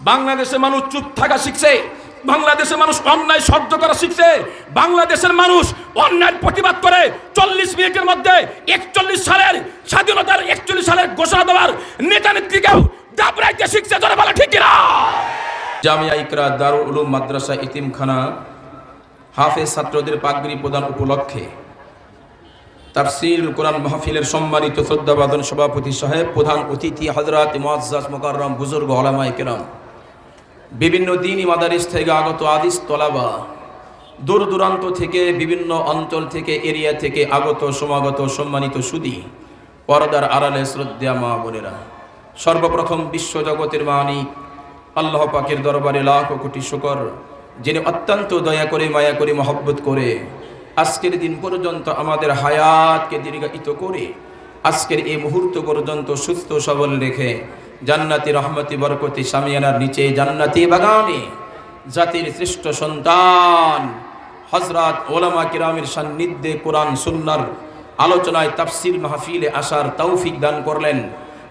বাংলাদেশের মানুষ চুপ থাকা শিখছে, বাংলাদেশের মানুষ অন্যায় সহ্য করা শিখছে, বাংলাদেশের মানুষ অন্যায় প্রতিবাদ করে চল্লিশ মিনিটের মধ্যে একচল্লিশ সালের স্বাধীনতার একচল্লিশ সালের ঘোষণা দেওয়ার নেতা নেত্রীকেও দাবড়াইতে শিখছে ধরে বলা, ঠিক না জামিয়া ইকরা দারুল উলুম মাদ্রাসা ইতিমখানা হাফেজ ছাত্রদের পাগড়ি প্রদান উপলক্ষে তার তাফসির কোরআন মাহফিলের সম্মানিত শ্রদ্ধাবাদন সভাপতি সাহেব, প্রধান অতিথি হজরত মুআজ্জাজ মোকাররম, বুজুর্গ ওলামায়ে কেরাম। বিভিন্ন দিনই মাদারিস থেকে আগত আদিস তলাবা দূর দূরান্ত থেকে, বিভিন্ন অঞ্চল থেকে, এরিয়া থেকে আগত, সমাগত, সম্মানিত সুদী পরদার আড়ালে শ্রদ্ধা মা বোনেরা। সর্বপ্রথম বিশ্বজগতের মানিক আল্লাহ পাকের দরবারে লাখ কোটি শুকর, যিনি অত্যন্ত দয়া করে, মায়া করে, মহব্বত করে আজকের দিন পর্যন্ত আমাদের হায়াতকে দীর্ঘায়িত করে আজকের এই মুহূর্ত পর্যন্ত সুস্থ সবল রেখে জান্নাতি রহমতি, বরকতি সামিয়ানার নিচে জান্নাতি বাগানে জাতির শ্রেষ্ঠ সন্তান। হজরত ওলামা কিরামের সান্নিধ্যে কোরআন সুন্নার আলোচনায় তাফসির মাহফিলে আসার তৌফিক দান করলেন।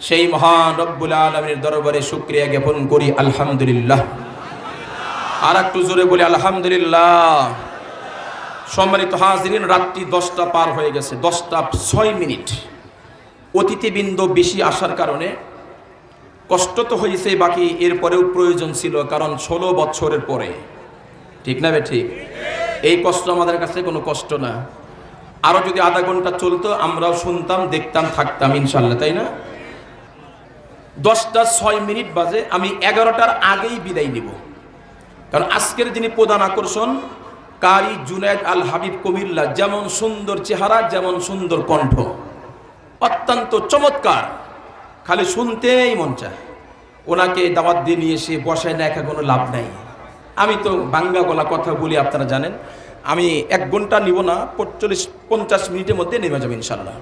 সেই মহান রব্বুল আলমের দরবারে শুক্রিয়া জ্ঞাপন করি, আলহামদুলিল্লাহ। আর একটু জোরে বলি, আলহামদুলিল্লাহ। সম্মানিত হাজরিন, রাত্রি দশটা পার হয়ে গেছে, দশটা ছয় মিনিট। অতিথিবৃন্দ বেশি আসার কারণে কষ্ট তো হয়েছে বাকি এরপরেও প্রয়োজন ছিল, কারণ ষোলো বছরের পরে। ঠিক না বে ঠিক? এই কষ্ট আমাদের কাছে কোনো কষ্ট না। আরও যদি আধা ঘণ্টা চলতো, আমরাও শুনতাম, দেখতাম, থাকতাম ইনশাল্লাহ তাই না? দশটা ছয় মিনিট বাজে, আমি এগারোটার আগেই বিদায় নিব। কারণ আজকের যিনি প্রধান আকর্ষণ, কারি জুনায়দ আল হাবিব কবিল্লা যেমন সুন্দর চেহারা, যেমন সুন্দর কণ্ঠ। অত্যন্ত চমৎকার। খালি শুনতেই মন চায়। ওনাকে দাওয়াত দিয়ে নিয়ে এসে বসায় না, একা কোনো লাভ নাই। আমি তো বাঙ্গা গলা কথা বলি, আপনারা জানেন। আমি এক ঘণ্টা নিব না পঁচল্লিশ পঞ্চাশ মিনিটের মধ্যে নেমে যাব ইনশাল্লাহ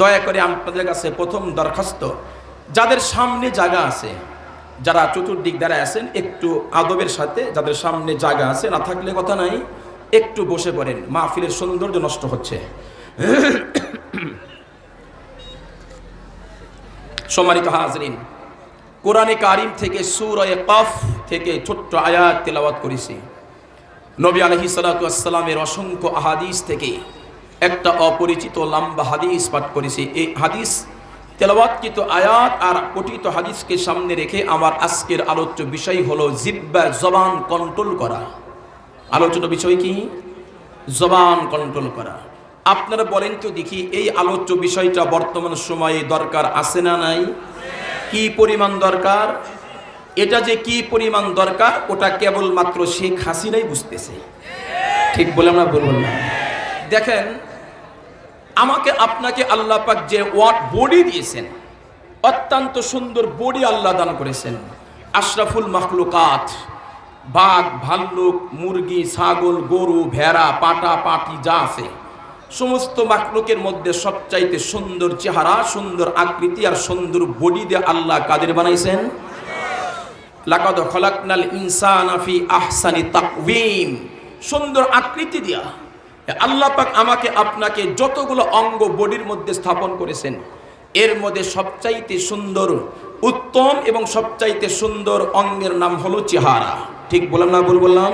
দয়া করে আপনাদের কাছে প্রথম দরখাস্ত, যাদের সামনে জায়গা আছে, যারা চতুর্দিক দ্বারা আছেন, একটু আদবের সাথে যাদের সামনে জায়গা আছে, না থাকলে কথা নাই, একটু বসে পড়েন। মাহফিলের সৌন্দর্য নষ্ট হচ্ছে। সম্মানিত হাজরিন, কোরআনে কারিম থেকে সুরয়ে কফ থেকে ছোট্ট আয়াত তেলাওয়াত করেছি। নবী আলহি সালাতামের অসংখ্য আহাদিস থেকে একটা অপরিচিত লম্বা হাদিস পাঠ করেছি। এই হাদিস তেলাওয়াতকৃত আয়াত আর পঠিত হাদিসকে সামনে রেখে আমার আজকের আলোচ্য বিষয় হলো জিব্বা জবান কন্ট্রোল করা। আলোচনা বিষয় কি? জবান কন্ট্রোল করা। আপনারা বলেন তো দেখি, এই আলোচ্য বিষয়টা বর্তমান সময়ে দরকার আছে না নাই? কি পরিমাণ দরকার? এটা যে কি পরিমাণ দরকার, ওটা কেবলমাত্র শেখ হাসিনাই বুঝতেছে। ঠিক বলে আমরা বলব না দেখেন, আমাকে, আপনাকে আল্লাহ পাক যে ওয়াট বডি দিয়েছেন, অত্যন্ত সুন্দর বডি আল্লাহ দান করেছেন, আশরাফুল মাখলুকাত, বাঘ, ভাল্লুক, মুরগি, ছাগল, গরু, ভেড়া, পাটা, পাটি, যা আছে। সমস্ত মাখলুকের মধ্যে সবচাইতে সুন্দর চেহারা, সুন্দর আকৃতি আর সুন্দর বডি দিয়ে আল্লাহ কাদের বানাইছেন? লাকাদ খলাকনাল ইনসানা ফি আহসানি তাকওয়িম। সুন্দর আকৃতি দিয়া। আল্লাহ পাক আমাকে, আপনাকে যতগুলো অঙ্গ বডির মধ্যে স্থাপন করেছেন, এর মধ্যে সবচাইতে সুন্দর, উত্তম এবং সবচাইতে সুন্দর অঙ্গের নাম হলো চেহারা। ঠিক বললাম না ভুল বললাম?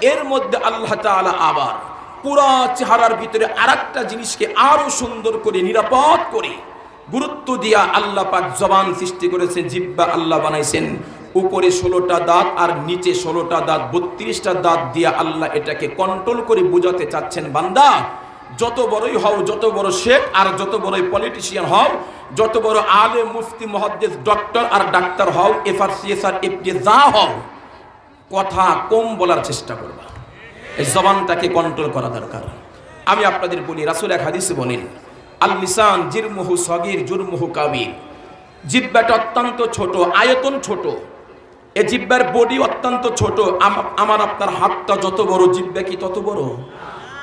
এর মধ্যে আল্লাহ তাআলা আবার পুরা চেহারার ভিতরে আরেকটা জিনিসকে আরও সুন্দর করে, নিরাপদ করে গুরুত্ব দিয়া আল্লাহ পাক জবান সৃষ্টি করেছেন জিব্বা আল্লাহ বানাইছেন। উপরে ষোলোটা দাঁত আর নিচে ষোলোটা দাঁত, বত্রিশটা দাঁত দিয়া আল্লাহ এটাকে কন্ট্রোল করে বোঝাতে চাচ্ছেন বান্দা। যত বড়ই হও, যত বড় শেখ আর যত বড়ই পলিটিশিয়ান হও, যত বড় আলে মুফতি মহাদ্দেশ ডক্টর আর ডাক্তার হও এফআর সিএসআর এফডি যা হও, কথা কম বলার চেষ্টা করবা। এই জবানটাকে কন্ট্রোল করা দরকার। আমি আপনাদের বলি, রাসুল এক হাদিসে বলেন, আল লিসান জিরমুহু সগির, জুরমুহু কাবির। জিব্বাটা অত্যন্ত ছোট, আয়তন ছোট। এ জিব্বার বডি অত্যন্ত ছোট। আম- আমার আপনার হাতটা যত বড়, জিব্বা কি তত বড়?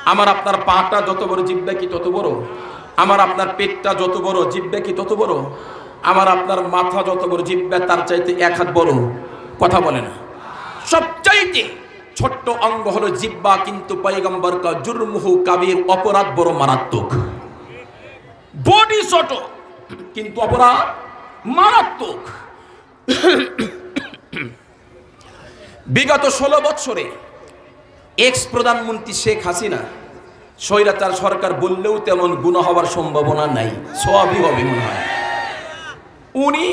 আমার আপনার পাটা যত বড়, জিব্বা কি তত বড়? আমার আপনার পেটটা যত বড়, জিব্বা কি তত বড়? আমার আপনার মাথা যত বড়, জিব্বা তার চাইতে এক হাত বড়। কথা বলে না। সবচাইতে ছোট্ট অঙ্গ হলো জিব্বা, কিন্তু পয়গম্বর কা জুরমুহু কাবির অপরাধ বড় মারাত্মক। বডি ছোট, কিন্তু অপরাধ মারাত্মক। বিগত ষোলো বৎসরে এক্স প্রধানমন্ত্রী শেখ হাসিনা স্বৈরাচার সরকার বললেও তেমন গুণ হওয়ার সম্ভাবনা নাই সবই হবে মনে হয়। উনি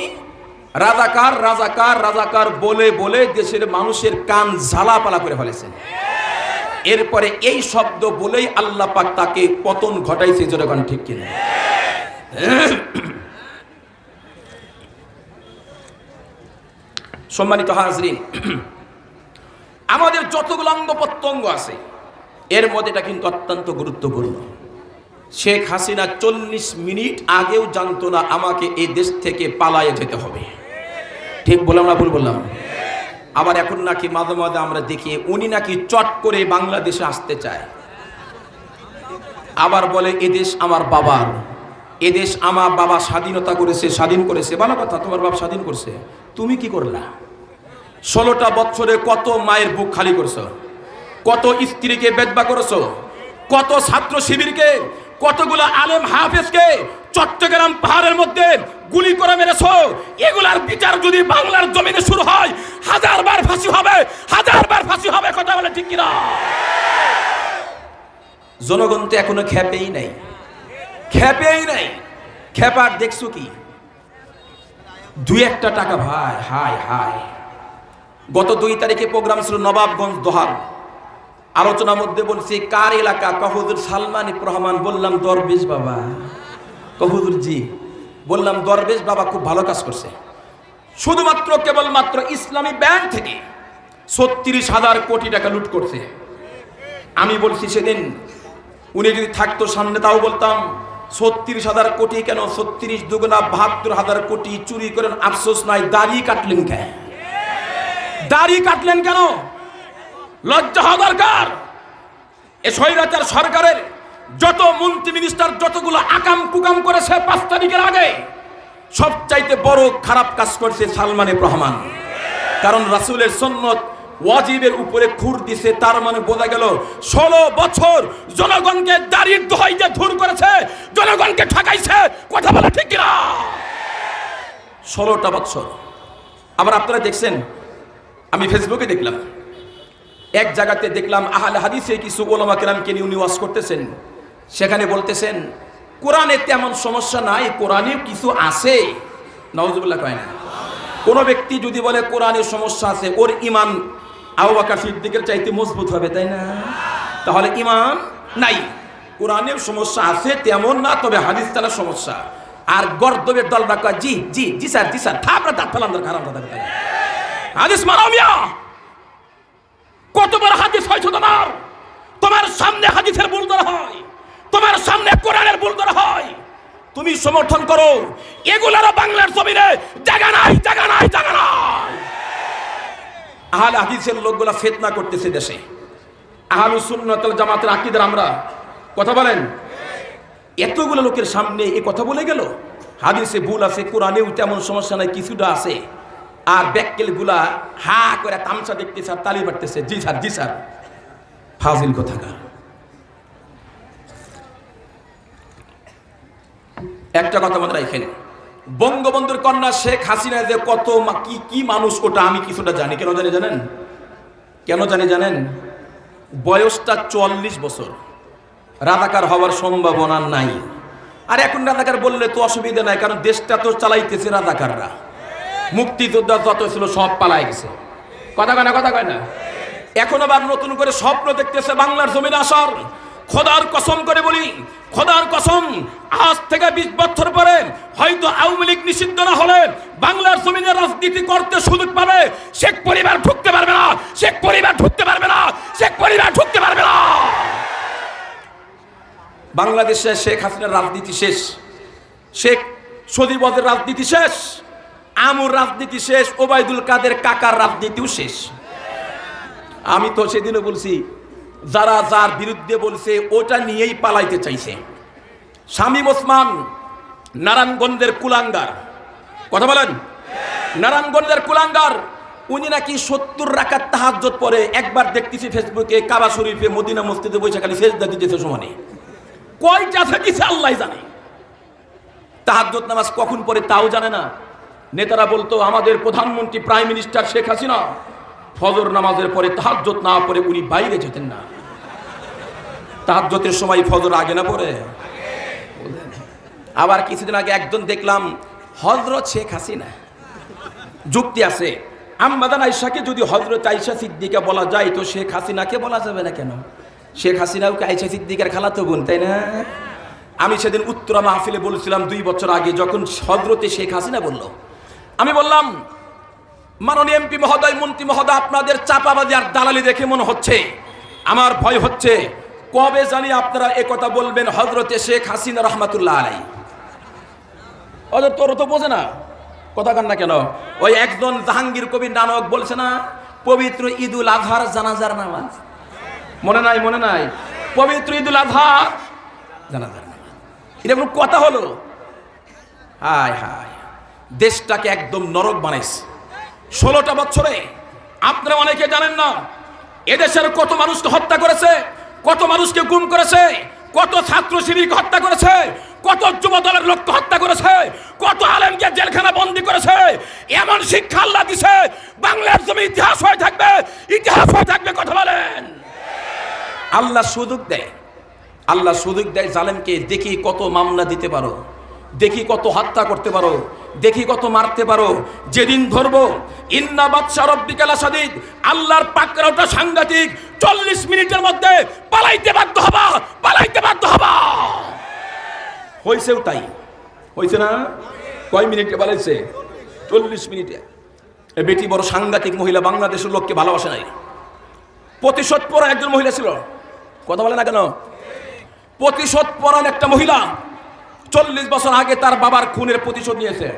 রাজাকার রাজাকার রাজাকার বলে বলে দেশের মানুষের কান ঝালাপালা করে ফেলেছেন এরপরে এই শব্দ বলেই আল্লাহ পাক তাকে পতন ঘটাইছে জনগণ ঠিক কিনা? সম্মানিত হাজরিন, আমাদের যতগুলো অঙ্গ প্রত্যঙ্গ আছে, এর মধ্যে এটা কিন্তু অত্যন্ত গুরুত্বপূর্ণ। শেখ হাসিনা চল্লিশ মিনিট আগেও জানতো না আমাকে এই দেশ থেকে পালায়ে যেতে হবে। ঠিক বললাম না ভুল বললাম? আবার এখন নাকি মাঝে মাঝে আমরা দেখি উনি নাকি চট করে বাংলাদেশে আসতে চায়। আবার বলে এদেশ আমার বাবার। এদেশ আমার বাবা স্বাধীনতা করেছে, স্বাধীন করেছে। ভালো কথা, তোমার বাবা স্বাধীন করছে। তুমি কি করলা? ষোলোটা বছরে কত মায়ের বুক খালি করছ? কত স্ত্রীকে বেদবা করেছ? কত ছাত্র শিবিরকে? কতগুলো আলেম হাফেজকে? চট্টগ্রাম পাহাড়ের মধ্যে গুলি করে মেরেছো। এগুলার বিচার যদি বাংলার জমিনে শুরু হয় হাজার বার ফাঁসি হবে হাজার বার ফাঁসি হবে, কথা বলে ঠিক কিনা? জনগণ তো এখনও খেপেই নাই। খেপেই নাই। খেপার দেখছ কি? দুই একটা টাকা ভাই, হাই হাই। গত দুই তারিখে প্রোগ্রাম ছিল নবাবগঞ্জ দোহার। আলোচনার মধ্যে বলছি, কার এলাকা? কহুদুর সালমান রহমান বললাম, দরবেশ বাবা। কহুদুর জি, বললাম দরবেশ বাবা খুব ভালো কাজ করছে। শুধুমাত্র কেবলমাত্র ইসলামী ব্যাংক থেকে ছত্রিশ হাজার কোটি টাকা লুট করছে। আমি বলছি সেদিন উনি যদি থাকতো সামনে তাও বলতাম, ছত্রিশ হাজার কোটি কেন? ছত্রিশ দুগুণা বাহাত্তর হাজার কোটি চুরি করেন, আফসোস নাই, দাড়ি কাটলেন কেন? দাড়ি কাটলেন কেন? লজ্জা হওয়া দরকার। এ স্বৈরাচার সরকারের যত মন্ত্রী মিনিস্টার যতগুলো আকাম কুকাম করেছে পাঁচ তারিখের আগে, সবচাইতে বড় খারাপ কাজ করছে সালমান রহমান। কারণ রাসূলের সন্ন্যত ওয়াজিবের উপরে খুর দিছে, তার মানে বোঝা গেল ষোলো বছর জনগণকে দাড়ির দোহাই ধুর করেছে, জনগণকে ঠকাইছে, কথা বলে ঠিক কিনা? ষোলোটা বছর। আবার আপনারা দেখছেন, আমি ফেসবুকে দেখলাম, এক জায়গাতে দেখলাম আহলে হাদিসে কিছু ওলামা কেরামকে নিয়ে উনি ওয়াজ করতেছেন। সেখানে বলতেছেন কোরআনে তেমন সমস্যা নাই কোরআনে কিছু আছে। নওয়াজুল্লাহ কয় না। কোনো ব্যক্তি যদি বলে কোরআনে সমস্যা আছে, ওর ইমান আবু বকর সিদ্দিকের চাইতে মজবুত হবে, তাই না? তাহলে ইমান নাই। কোরআনের সমস্যা আছে, তেমন না, তবে হাদিস তালা সমস্যা। আর গর্দবের দল রাখা জি জি জি স্যার জি স্যার, থাপড়া, দাঁত ফেলাম দরকার দাদা হাদিস মানাও মিয়া। কতবার হাদিস হয়েছে তোমার তোমার সামনে হাদিসের ধরা হয়। তোমার সামনে কোরআনের ভুল ধরা হয়। তুমি সমর্থন করো, এগুলারও বাংলার জমিনে জায়গা নাই জায়গা নাই জায়গা নাই। আহলে হাদিসের লোকগুলা ফেতনা করতেছে দেশে। আহলু সুন্নাতুল জামাতের আকীদার আমরা। কথা বলেন? এতগুলো লোকের সামনে এ কথা বলে গেল। হাদিসে ভুল আছে, কোরআনেও তেমন সমস্যা নাই, কিছুটা আছে। আর ব্যাককেলগুলা হা করে তামসা দেখতেছে আর তালি বাড়তেছে জি স্যার জি স্যার। ফাজিল কথা কোথাকার? একটা কথা মনে রাখেন। বঙ্গবন্ধুর কন্যা শেখ হাসিনা যে কত কি কি মানুষ ওটা আমি কিছুটা জানি। কেন জানি জানেন? কেন জানি জানেন? বয়সটা চুয়াল্লিশ বছর। রাজাকার হওয়ার সম্ভাবনা নাই। আর এখন রাজাকার বললে তো অসুবিধা নাই, কারণ দেশটা তো চালাইতেছে রাজাকাররা। মুক্তিযোদ্ধা যত ছিল সব পালাই গেছে। কথা কয় না, কথা কয় না? এখন আবার নতুন করে স্বপ্ন দেখতেছে বাংলার জমিনে আসার। খোদার কসম করে বলি, খোদার কসম, আজ থেকে বিশ বছর পরে হয়তো আওয়ামী লীগ নিষিদ্ধ না হলে বাংলার জমিনে রাজনীতি করতে সুযোগ পাবে। শেখ পরিবার ঢুকতে পারবে না, শেখ পরিবার ঢুকতে পারবে না, শেখ পরিবার ঢুকতে পারবে না। বাংলাদেশে শেখ হাসিনার রাজনীতি শেষ, শেখ সদিবদের রাজনীতি শেষ, আমুর রাজনীতি শেষ, ওবায়দুল কাদের কাকার রাজনীতিও শেষ। আমি তো সেদিনও বলছি যারা যার বিরুদ্ধে বলছে, ওটা নিয়েই পালাইতে চাইছে। শামীম ওসমান নারায়ণগঞ্জের কুলাঙ্গার। কথা বলেন? নারায়ণগঞ্জের কুলাঙ্গার, উনি নাকি সত্তর রাখার তাহাজ্জত পরে একবার দেখতেছি ফেসবুকে কাবা শরীফে মদিনা মসজিদে বসে খালি ফেসদা দিতেছে সমানে। কয়টা থেকেছে আল্লাহ জানে? তাহাজ্জত নামাজ কখন পরে তাও জানে না। নেতারা বলতো, আমাদের প্রধানমন্ত্রী, প্রাইম মিনিস্টার শেখ হাসিনা ফজর নামাজের পরে তাহাজ্জত না পড়ে উনি বাইরে যেতেন না। তাহাজ্জতের সময় ফজর আগে না পড়ে? আবার কিছুদিন আগে একজন দেখলাম হজরত শেখ হাসিনা। যুক্তি আছে আম্মাদান আইসাকে যদি হজরত আইসা সিদ্দিকা বলা যায়, তো শেখ হাসিনাকে বলা যাবে না কেন? শেখ হাসিনাও কি আইসা সিদ্দিকার খালাতো বোন, তাই না? আমি সেদিন উত্তরা মাহফিলে বলেছিলাম দুই বছর আগে, যখন হজরতে শেখ হাসিনা বলল, আমি বললাম মাননীয় এমপি মহোদয়, মন্ত্রী মহোদয়, আপনাদের চাপাবাজি আর দালালি দেখে মনে হচ্ছে। আমার ভয় হচ্ছে, কবে জানি আপনারা একথা বলবেন হজরতে শেখ হাসিনা রহমাতুল্লাহ আলাই অজর তোর তো বোঝে না, কথা কান না কেন? ওই একজন জাহাঙ্গীর কবির নানক বলছে না, পবিত্র ঈদুল আজহার জানাজার নামাজ? মনে নাই মনে নাই। পবিত্র ঈদুল আজহার জানাজার নামাজ। এটা কোনো কথা হলো? হায় হায়। দেশটাকে একদম নরক বানাইছে। ষোলোটা বছরে, আপনারা অনেকে জানেন না, এদেশের কত মানুষকে হত্যা করেছে, কত মানুষকে গুম করেছে, কত ছাত্র শিবিরকে হত্যা করেছে, কত যুব দলের লোককে হত্যা করেছে, কত আলেমকে জেলখানা বন্দি করেছে, এমন শিক্ষা আল্লাহ দিছে, বাংলার জমি ইতিহাস হয়ে থাকবে, ইতিহাস হয়ে থাকবে, কথা বলেন। আল্লাহ সুযোগ দেয়, আল্লাহ সুযোগ দেয় জালেমকে দেখি কত মামলা দিতে পারো, দেখি কত হত্যা করতে পারো দেখি কত মারতে পারো। যেদিন ধরবো, ইন্না বাদশা রব্বিকালা সাদিদ আল্লাহর পাকড়াওটা সাংঘাতিক চল্লিশ মিনিটের মধ্যে পালাইতে বাধ্য হবা, পালাইতে বাধ্য হবা। হয়েছেও তাই। হয়েছে না? কয় মিনিটে পালাইছে? চল্লিশ মিনিটে। এ বেটি বড় সাংঘাতিক মহিলা, বাংলাদেশের লোককে ভালোবাসে নাই। প্রতিশোধ পরা একজন মহিলা ছিল। কথা বলে না কেন? প্রতিশোধ পরান একটা মহিলা। চল্লিশ বছর আগে তার বাবার খুনের প্রতিশোধ নিয়েছে।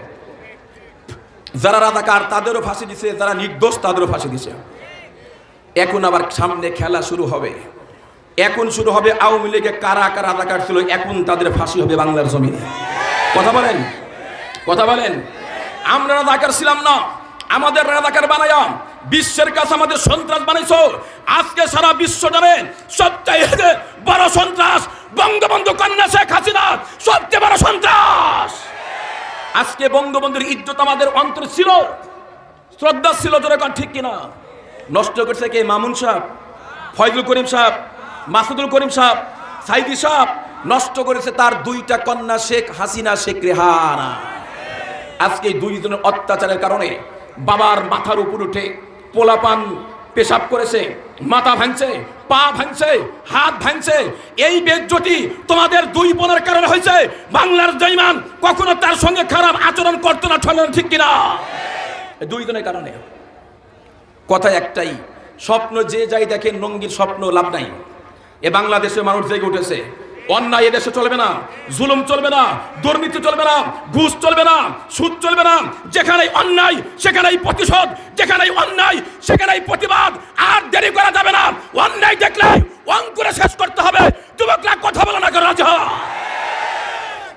যারা রাজাকার, তাদেরও ফাঁসি দিছে, যারা নির্দোষ, তাদেরও ফাঁসি দিছে। এখন আবার সামনে খেলা শুরু হবে। এখন শুরু হবে আওয়ামী লীগে কারা কারা রাজাকার ছিল, এখন তাদের ফাঁসি হবে বাংলার জমিনে। কথা বলেন কথা বলেন। আমরা রাজাকার ছিলাম না, আমাদের রাজাকার বানায়াম। বিশ্বের কাছে আমাদের সন্ত্রাস বানাইছো। আজকে সারা বিশ্ব জানে সবচেয়ে বড় সন্ত্রাস বঙ্গবন্ধু কন্যা শেখ হাসিনা সবচেয়ে বড় সন্ত্রাস। আজকে বঙ্গবন্ধুর ইজ্জত আমাদের অন্তর ছিল। শ্রদ্ধা ছিল যেরকম ঠিক কিনা? নষ্ট করছে কে? মামুন সাহেব, ফয়জুল করিম সাহেব, মাসুদুল করিম সাহেব, সাইদি সাহেব, নষ্ট করেছে তার দুইটা কন্যা শেখ হাসিনা, শেখ রেহানা। আজকে দুইজনের অত্যাচারের কারণে বাবার মাথার উপর উঠে পোলাপান পেশাব করেছে, মাথা ভাঙছে, পা ভাঙছে, হাত ভাঙছে, এই বেজ্জটি তোমাদের দুই বোনের কারণে হয়েছে। বাংলার জয়মান কখনো তার সঙ্গে খারাপ আচরণ করতো না ঠলেন ঠিক কিনা? দুই জনের কারণে। কথা একটাই, স্বপ্ন যে যাই দেখে, নঙ্গির স্বপ্ন লাভ নাই। এ বাংলাদেশের মানুষ জেগে উঠেছে। অন্যায় এদেশে চলবে না, জুলুম চলবে না, দুর্নীতি চলবে না, ঘুষ চলবে না, সুদ চলবে না। যেখানেই অন্যায়, সেখানেই প্রতিশোধ, যেখানেই অন্যায়, সেখানেই প্রতিবাদ। আর দেরি করা যাবে না। অন্যায় দেখলে অঙ্কুরে শেষ করতে হবে। যুবকরা কথা বলো না রাজা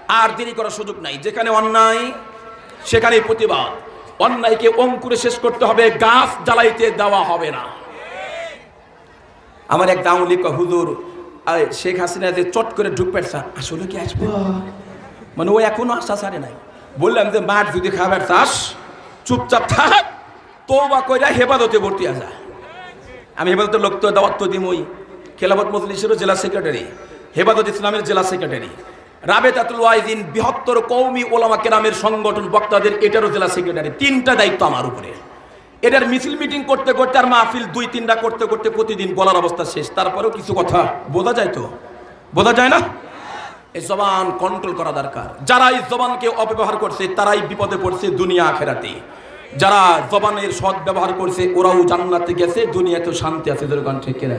আর দেরি করার সুযোগ নাই। যেখানে অন্যায়, সেখানেই প্রতিবাদ। অন্যায়কে অঙ্কুরে শেষ করতে হবে। গাছ জ্বালাইতে দেওয়া হবে না। আমার এক দাউলি হুজুর আরে শেখ হাসিনা যে চট করে ঢুক পেটছা আসলে কি আসব? মানে ও এখনও আশা ছাড়ে নাই। বললাম যে মাঠ যদি খাবার চাস, চুপচাপ থাক তো বা কইরা হেফাজতে ভর্তি আসা আমি হেফাজতের লোক তো দাওয়াত তো দিমই। খেলাফত মজলিসেরও জেলা সেক্রেটারি, হেফাজত ইসলামের জেলা সেক্রেটারি। রাবেতাতুল ওয়াইদিন বৃহত্তর কৌমি ওলামা কেরামের সংগঠন বক্তাদের এটারও জেলা সেক্রেটারি। তিনটা দায়িত্ব আমার উপরে। এটার মিছিল মিটিং করতে করতে আর মাহফিল দুই, তিনটা করতে করতে প্রতিদিন বলার অবস্থা শেষ। তারপরেও কিছু কথা বোঝা যায় তো? বোঝা যায় না? এই জবান কন্ট্রোল করা দরকার। যারা এই জবানকে অপব্যবহার করছে, তারাই বিপদে পড়ছে দুনিয়া আখেরাতে। যারা জবানের সৎ ব্যবহার করছে, ওরাও জান্নাতে গেছে, দুনিয়াতেও শান্তি আছে দোকান ঠিক কিনা?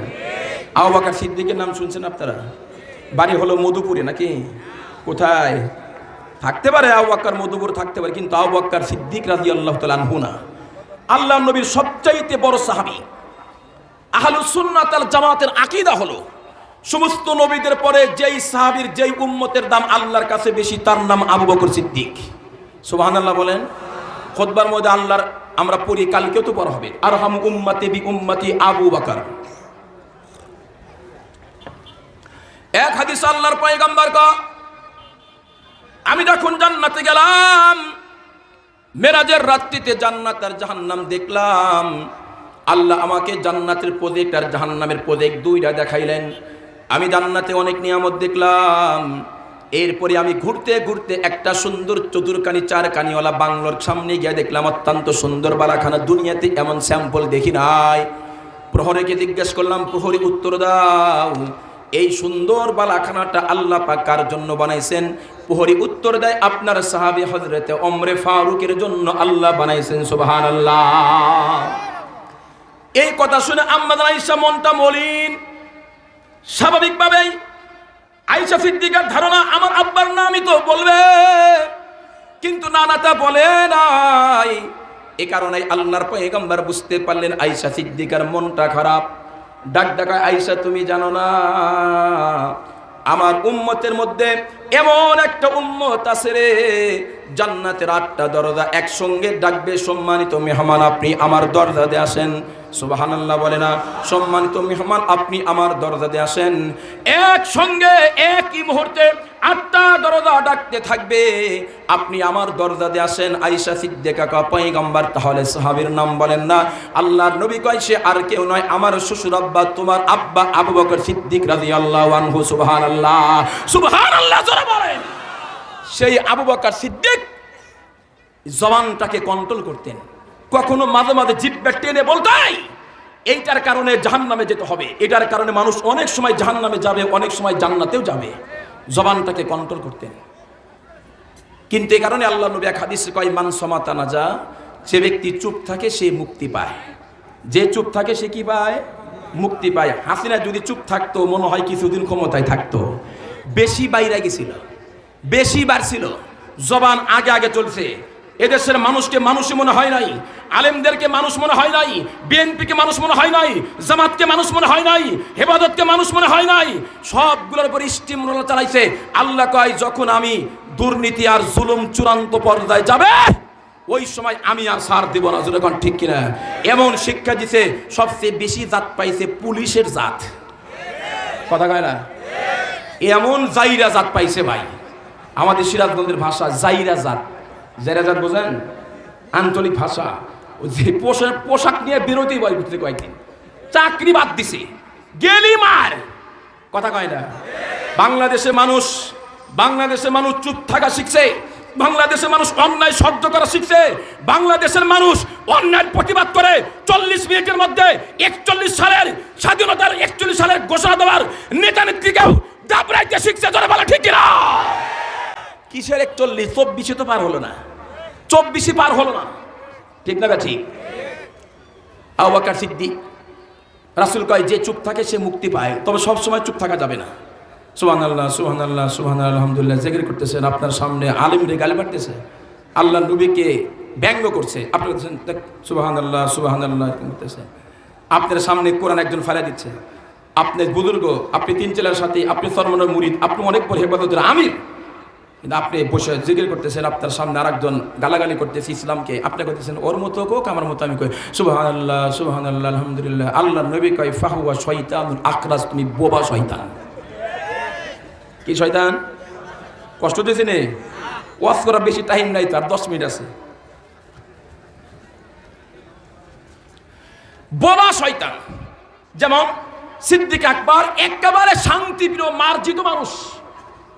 আবু বাকার সিদ্দিকের নাম শুনছেন আপনারা? বাড়ি হলো মধুপুরে নাকি? কোথায়? থাকতে পারে আবু বাক্কার মধুপুর থাকতে পারে, কিন্তু আবু বাক্কার সিদ্দিক রাজি আল্লাহ তালহু না। আল্লাহ নবীর সবচাইতে বড় সাহাবি। আহলুসুন্নাতাল জামাতের আকিদা হলো, সমস্ত নবীদের পরে যেই সাহাবীর যেই উম্মতের দাম আল্লাহর কাছে বেশি, তার নাম আবু বকর সিদ্দিক। সুবহানাল্লাহ বলেন, খোদবার মধ্যে আল্লাহর, আমরা পড়ি, কালকেও তো পড়া হবে। আর হাম উম্মাতি বি উম্মাতি আবু বাকার। এক হাদিস আল্লাহর পয়গাম্বার কা আমি যখন জান্নাতে গেলাম মেরাজের রাত্রিতে জান্নাত আর জাহান্নাম দেখলাম। আল্লাহ আমাকে জান্নাতের প্রজেক্ট আর জাহান্নামের প্রজেক্ট দুইটা দেখাইলেন। আমি জান্নাতে অনেক নিয়ামত দেখলাম। এরপরে আমি ঘুরতে ঘুরতে একটা সুন্দর চতুর্কানি চার কানিওয়ালা বাংলোর সামনে গিয়ে দেখলাম, অত্যন্ত সুন্দর বালাখানা। দুনিয়াতে এমন স্যাম্পল দেখি নাই। প্রহরীকে জিজ্ঞেস করলাম, প্রহরী, উত্তর দাও। এই সুন্দর বালাখানাটা আল্লাহ পাক কার জন্য বানাইছেন? প্রহরী উত্তর দেয়, আপনার সাহাবী হজরতে অমরে ফারুকের জন্য আল্লাহ বানাইছেন সুবহান আল্লাহ এই কথা শুনে আম্মাদ আইসা মনটা মলিন। স্বাভাবিকভাবেই আইসা সিদ্দিকার ধারণা, আমার আব্বার নামই তো বলবে। কিন্তু নানাটা বলে নাই। এ কারণে আল্লাহর পয়গম্বর বুঝতে পারলেন আইসা সিদ্দিকার মনটা খারাপ। ডাক ডাকায় আইসা, তুমি জানো না, আমার উম্মতের মধ্যে এমন একটা উম্মত আছে রে, জান্নাতের আটটা দরজা একসঙ্গে ডাকবে সম্মানিত মেহমান, আপনি আমার দরজাতে আসেন। সুবহানাল্লাহ বলে না, সম্মানিত মেহমান, আপনি আমার দরজাতে আসেন। একসঙ্গে একই মুহূর্তে আটটা দরজা ডাকতে থাকবে। আপনি আমার দরজাতে আসেন আইসা সিদ্দিকা কা পয়গম্বর। তাহলে সাহাবীর নাম বলেন না, আল্লাহর নবী কয়, সে আর কেউ নয়, আমার শ্বশুর আব্বা, তোমার আব্বা আবু বকর সিদ্দিক রাদিয়াল্লাহু আনহু, সুবহানাল্লাহ। সুবহানাল্লাহ, জোরে বলেন। সেই আবু বকর সিদ্দিক জবানটাকে কন্ট্রোল করতেন। কখনো মাঝে মাঝে জিব্বা টেনে বলতাই এইটার কারণে জাহান্নামে যেতে হবে। এটার কারণে মানুষ অনেক সময় জাহান্নামে যাবে, অনেক সময় জান্নাতেও যাবে। জবানটাকে কন্ট্রোল করতেন। কিন্তু এই কারণে আল্লাহ নবী হাদিসে কয়, মান সমাতা না যা যে ব্যক্তি চুপ থাকে, সে মুক্তি পায়। যে চুপ থাকে, সে কি পায়? মুক্তি পায়। হাসিনা যদি চুপ থাকতো, মনে হয় কিছুদিন ক্ষমতায় থাকতো। বেশি বাইরে গেছিল, বেশি বাড়ছিল। জবান আগে আগে চলছে। এদেশের মানুষকে মানুষই মনে হয় নাই, আলেমদেরকে মানুষ মনে হয় নাই, বিএনপিকে মানুষ মনে হয় নাই, জামাতকে মানুষ মনে হয় নাই, হেফাজতকে মানুষ মনে হয় নাই, সবগুলোর উপর স্টিম চালাইছে। আল্লাহ কয়, যখন আমি দুর্নীতি আর জুলুম চূড়ান্ত পর্যায়ে যাবে, ওই সময় আমি আর সার দিব না। যখন ঠিক কিনা? এমন শিক্ষা দিছে, সবচেয়ে বেশি জাত পাইছে পুলিশের জাত। কথা কয় না? এমন জাইরা জাত পাইছে ভাই। আমাদের সিরাজগঞ্জের ভাষা জাইরা জাত। জাইরা জাত বোঝেন? আঞ্চলিক ভাষা। যে পোশাক পোশাক নিয়ে বিরতি বয় বুঝতে কয়েকদিন। চাকরি বাদ দিছে। গেলি মার। কথা কয় না? বাংলাদেশের মানুষ বাংলাদেশের মানুষ চুপ থাকা শিখছে। বাংলাদেশের মানুষ অন্যায় সহ্য করা শিখছে। বাংলাদেশের মানুষ অন্যায় প্রতিবাদ করে। চল্লিশ মিনিটের মধ্যে একচল্লিশ সালের স্বাধীনতার একচল্লিশ সালের ঘোষণা দেওয়ার নেতা নেত্রীকেও দাবড়াইতে শিখছে। ধরে বলা, ঠিক কিনা? কিসের একচল্লিশ? চব্বিশে তো পার হলো না। চব্বিশে পার হলো না। ঠিক না ঠিক আবাকার সিদ্দিক, রাসুল কয়, যে চুপ থাকে, সে মুক্তি পায়। তবে সব সময় চুপ থাকা যাবে না। সুহান আল্লাহ সুহান আল্লাহ সুহান আলহামদুলিল্লাহ জেগের করতেছেন আপনার সামনে আলিমরে গালি পাঠতেছে আল্লাহ নবীকে ব্যঙ্গ করছে। আপনার সুবাহান আল্লাহ সুবাহান আল্লাহ করতেছে। আপনার সামনে কোরআন একজন ফেলা দিচ্ছে। আপনি বুজুর্গ, আপনি তিন চেলার সাথে, আপনি সরমনের মুরিদ, আপনি অনেক বড় হেফাজতের আমির। কিন্তু আপনি বসে জিজ্ঞেস করতেছেন, আপনার সামনে আরেকজন গালাগালি করতেছে ইসলামকে। আপনি করতেছেন ওর মতো কোক, আমার মতো আমি কই? সুবাহান আল্লাহ সুবাহান আল্লাহ আলহামদুলিল্লাহ। আল্লাহ নবী কয়, ফাহুয়া শয়তান আখরাস তুমি বোবা শয়তান। কি শয়তান? কষ্ট দিয়েছি নে ওয়াজ করার বেশি টাইম নাই তার দশ মিনিট আছে। বোবা শয়তান। যেমন সিদ্দিক আকবর একেবারে শান্তিপ্রিয়, মার্জিত মানুষ।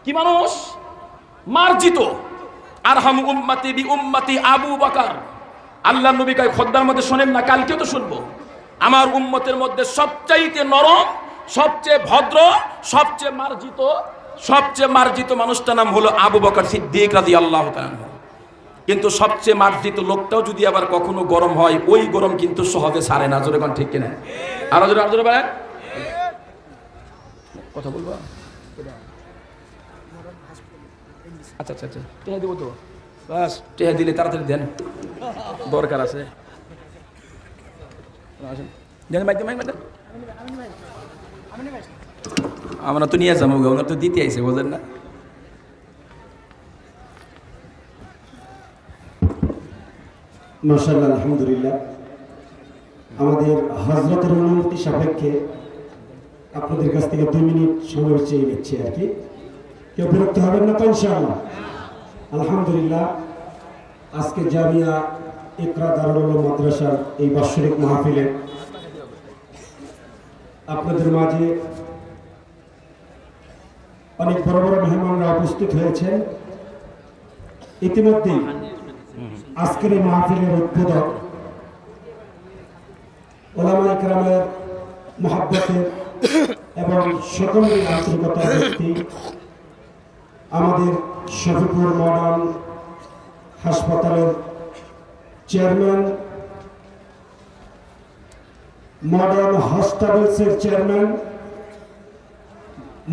কি মানুষ? মার্জিত। আরহাম উম্মতি বি উম্মতি আবু বাকার। আল্লাহ নবী কয়, খদ্দার মধ্যে শোনেন না কালকে তো শুনব। আমার উম্মতের মধ্যে সবচাইতে নরম, সবচেয়ে ভদ্র, সবচেয়ে মার্জিত সবচেয়ে মার্জিত মানুষটার নাম হলো আবু বকর সিদ্দিক রাজি আল্লাহ কিন্তু সবচেয়ে মার্জিত লোকটাও যদি আবার কখনো গরম হয়, ওই গরম কিন্তু সহজে সারে না। জোরে ঠিক কিনা? আরও আরও কথা বলব? আচ্ছা আচ্ছা আচ্ছা। টেহা দেবো তো। বাস টেহা দিলে তাড়াতাড়ি দেন। দরকার আছে। দেন দেন আমরা তো নিয়ে যাব ওনার তো দিতে আইসে বোঝেন না। আলহামদুলিল্লাহ। আমাদের হজরতের অনুমতি সাপেক্ষে আপনাদের কাছ থেকে দুই মিনিট সময় চেয়ে নিচ্ছি আর কি। কেউ বিরক্ত হবেন না তো ইনশাআল্লাহ। আলহামদুলিল্লাহ, আজকে জামিয়া ইকরা দারুল মাদ্রাসার এই বাৎসরিক মাহফিলে আপনাদের মাঝে অনেক বড় বড় মেহমানরা উপস্থিত হয়েছেন। ইতিমধ্যেই আজকের এই মাহফিলের উদ্বোধক ওলামা ইকরামের মহাব্বতের এবং সকলের আন্তরিকতার ব্যক্তি আমাদের শফিপুর মডার্ন হাসপাতালের চেয়ারম্যান, মডার্ন হসপিটালসের চেয়ারম্যান,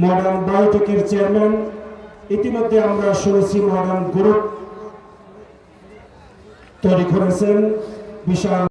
মডার্ন বায়োটেকের চেয়ারম্যান, ইতিমধ্যে আমরা শুনেছি মডার্ন গ্রুপ তৈরি করেছেন বিশাল